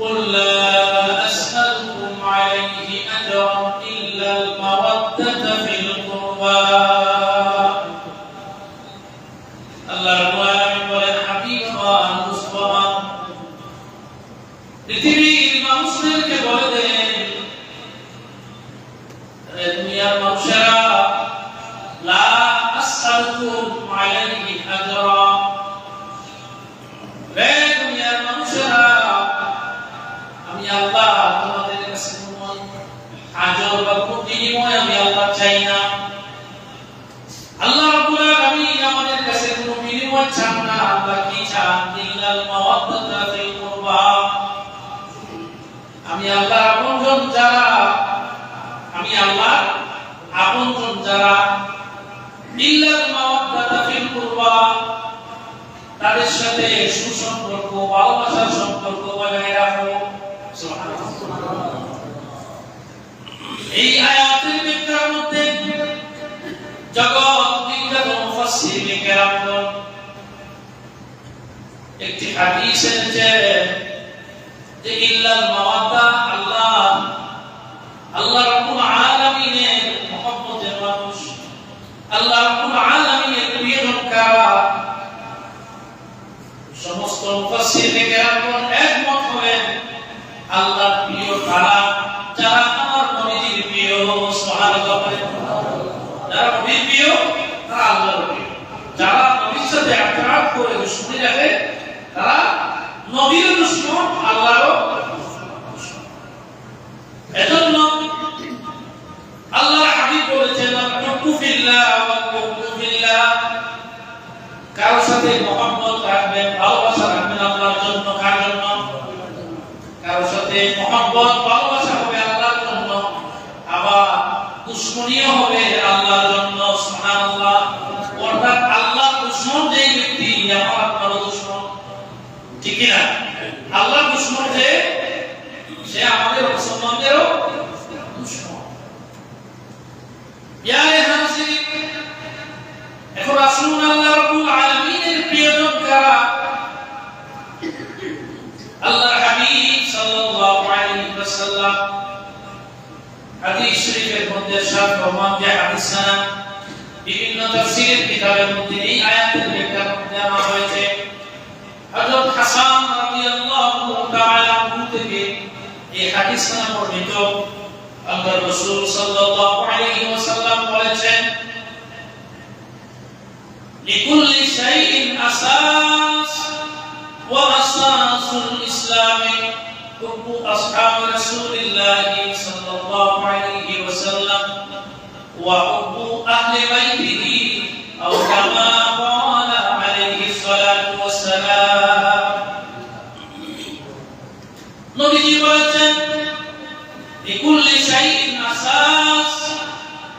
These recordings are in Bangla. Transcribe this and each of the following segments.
قل لا أسألكم عليه أجرا إلا المودة في القربى আল্লাহ রাব্বুল আলামিন বলেন হাবিব খান মুস্তফা পৃথিবীর মানুষদেরকে বলে দেন রে দুনিয়ার মানুষেরা লা আসআলুকুম আলাইহি আজরা চাই না। আল্লাহ রাব্বুল আলামিন আমাদের কাছে কোনো বিনিময় চান না আল্লাহ কি চান? ইল্লাল মাওয়াদ্দাতা ফিল কুরবা। আমি আল্লাহ আপনজন যারা, আমি আল্লাহ আপনজন যারা ইল্লাল মাওয়াদ্দাতা ফিল কুরবা, তাদের সাথে সুসম্পর্ক, ভালোবাসার সম্পর্ক বজায় রাখো একটি হাদিস এনেছে যে ইল্লাল মাওয়াদ্দা আল্লাহ আল্লাহ রাব্বুল আলামিনের মহব্বতের মানুষ। আল্লাহ রাব্বুল আলামিনের প্রিয়জন কারা সমস্ত মুফাসসির কেরামগণ একমত হলেন আল্লাহর প্রিয় তারা, যারা আমার নবীজির প্রিয় সুবহানাল্লাহ যারা নবীর প্রিয় তারা আল্লাহর প্রিয় যারা নবীর সাথে আক্রাম করে দুশ্মনী রাখে তারা নবীর দুশ্মন আল্লাহরও দুশমন। এজন্য আল্লাহর হাবিব বলেছেন আকুফু ফিল্লাহ ওয়া কুফু ফিল্লাহ কারোর সাথে মোহাম্মদ রাখবেন, ভালোবাসা রাখবেন আল্লাহর জন্য, কার জন্য? কারোর সাথে মোহাম্মদ ভালোবাসা হবে আল্লাহর জন্য, আবার দুশ্মনীয় হবে আল্লাহর জন্য, সুবহানাল্লাহ। অর্থাৎ আল্লাহ দুশ্মন যে ব্যক্তি, আমার আপনার দুশ্মন। ঠিক না? আল্লাহ দুশ্মন যে, সে আমাদের মুসলমানদেরও দুশ্মন। ইয়ারে আল্লাহর হাবিব সাল্লাল্লাহু আলাইহি ওয়াসাল্লাম হাদিস শরীফের মধ্যে সাত প্রমাণ যে হাদিস বিভিন্ন তাফসীরের কিতাবের মধ্যে এই আয়াতের ব্যাখ্যা দেওয়া হয়েছে হযরত হাসান রাদিয়াল্লাহু তাআলা থেকে এই হাদিস বর্ণিত। আল্লাহর রাসূল সাল্লাল্লাহু আলাইহি ওয়াসাল্লাম বলেছেন, লিকুল্লি শাইইন আসাব وأساس الإسلام حب أصحاب رسول الله صلى الله عليه وسلم وحب أهل بيته أو كما قال عليه الصلاة والسلام নবীজি বলেছেন লিকুল শাইইন আসাস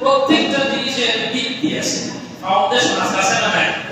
প্রত্যেকটা জিনিসের ভিত্তি আছে ফাউন্ডেশন আছে আছে না নাই প্রত্যেকটা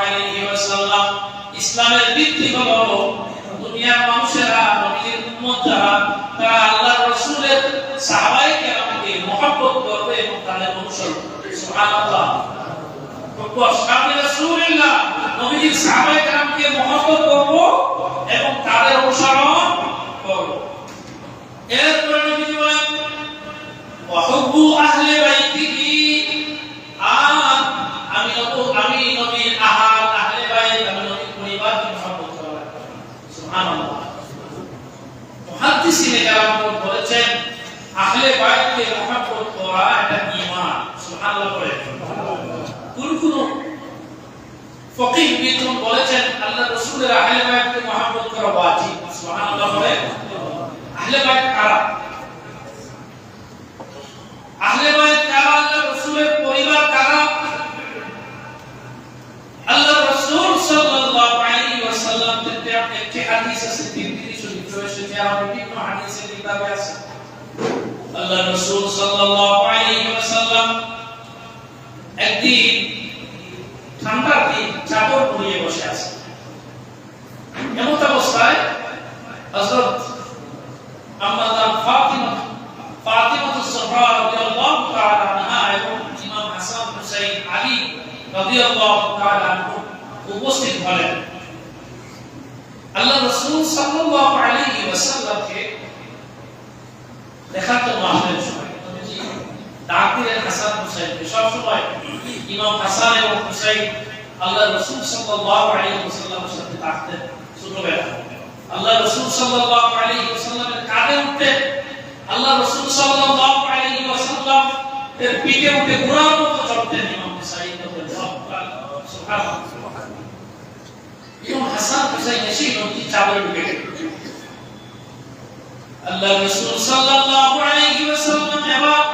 আলাইহি ওয়াসাল্লাম ইসলামের ভিত্তি হলো দুনিয়ার মানুষেরা নবীর উম্মত যারা তারা আল্লাহর রাসূলের সাহাবায়ে কেরামকে করবে এবং তাদের অনুসরণ করবে। সুবহানাল্লাহ। নবীর সাহাবায়ে কেরামকে করব এবং তাদের অনুসরণ করব। এরপরে নবীজি বলেন ওয়াহুব্বু আহলে বাইতিহি মুহাদ্দিসিনে کرام বলেছেন আহলে বাইতকে মহব্বত করা একটা ঈমান, সুবহানাল্লাহ বলে কোন কোন ফকিহ বিতম বলেছেন, আল্লাহ রাসূলের আহলে বাইতকে মহব্বত করা ওয়াজিব, সুবহানাল্লাহ বলে আহলে বাইত কারা? আহলে বাইত কারা, আল্লাহ রাসূলের পরিবার কারা? আল্লাহ রাসূল সাল্লাল্লাহু আলাইহি ওয়াসাল্লাম থেকে একটি হাদিস আছে, তিনি কিন্তু এসেছে আর বিভিন্ন হাদিসের কিতাবে আছে আল্লাহ রাসূল সাল্লাল্লাহু আলাইহি ওয়াসাল্লাম একদিন ঠান্ডা দিন চাদর পরিয়ে বসে আছে। এমন অবস্থায় হযরত আম্মা জান ফাতিমা ফাতিমা সুবরা রাদিয়াল্লাহু তাআলা আনহা এবং ইমাম হাসান হুসাইন আলী রাদিয়াল্লাহু তাআলা উপস্থিত হলেন। আল্লাহ রাসূল সাল্লাল্লাহু আলাইহি ওয়াসাল্লামকে দেখার জন্য আসলেন সবাই নবীজি ডাক দিলেন হাসান হুসাইনকে সব সময় ইমাম হাসান এবং হুসাইন আল্লাহ রাসূল সাল্লাল্লাহু আলাইহি ওয়াসাল্লামের সাথে থাকতেন ছোটবেলা আল্লাহ রাসূল সাল্লাল্লাহু আলাইহি ওয়াসাল্লামের কাঁধে উঠতেন আল্লাহ রাসূল সাল্লাল্লাহু আলাইহি ওয়াসাল্লাম এর পিঠে উঠে ঘোড়ার মতো চড়তেন ইমাম হুসাইন। রাদিয়াল্লাহু তাআলা সুবহানাল্লাহ। ইমাম হাসান হুসাইন এসে গেলেন আল্লাহ রাসূল সাল্লাল্লাহু আলাইহি ওয়াসাল্লাম এবার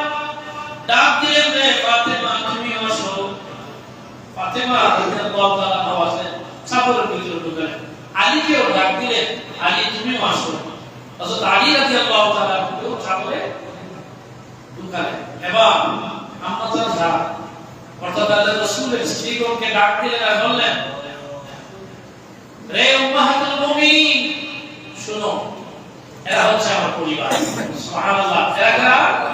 ডাক দিলেন রে ফাতেমা, তুমি আসো ফাতেমা রাদিয়াল্লাহু তাআলা আওয়াজে চাদরের ভিতরে আর বললেন, রে শুনো এরা হচ্ছে আমার পরিবার। সুবহানাল্লাহ। এরা কারা